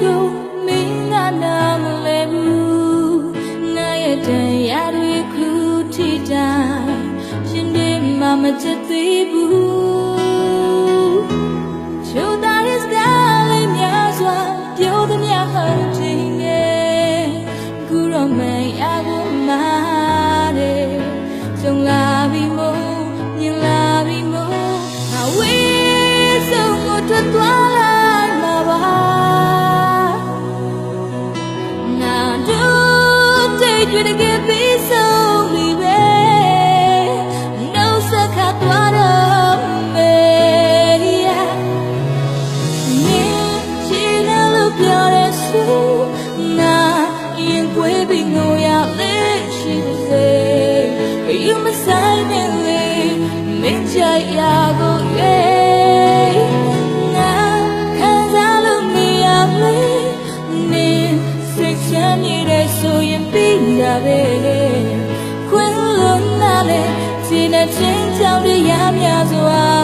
ကိုမင်းကနာမလဲဘူးငါရဲ့တရားတွေခုထိတိုင်းရှင်နေမှမချက်သေးဘူးချိုးသားရဲ့စကားလေးများစွာပြောသမျှဟုတ်ခြင်းငယ်ခုတော့မရဘူးမာတယ်ကြုံလာပြီမို့မြင်လာ တို့တိတ်ကြွတကယ်ပြီးဆုံးပြီပဲနှုတ်ဆက်ခါသွားတော့မယ်မင်းချင်တယ်လို့ပြောရဆိုနာရင်ကွေးပြီးငိုရလေရှိစေယူမဆိုင်နေလေမင်းချရကိုရဲ့ ချင်းချောင်းရရများစွာ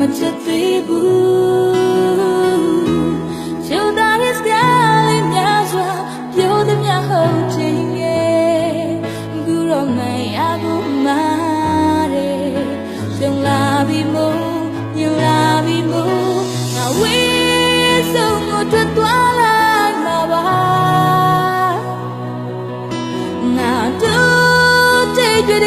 မှာမချက်သေးဘူးကျုံသားရဲ့စကားလေးများစွာပြောသမျှဟုတ်ခြင်းရဲ့အခုတော့မရဘူးမာတယ်ကျုံလာပြီမို့ညလာပြီမို့ငါဝေးဆုံးကိုထွက်သွားလိုက်မှာပါငါတို့တိတ်ကြွတ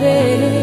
ပြီး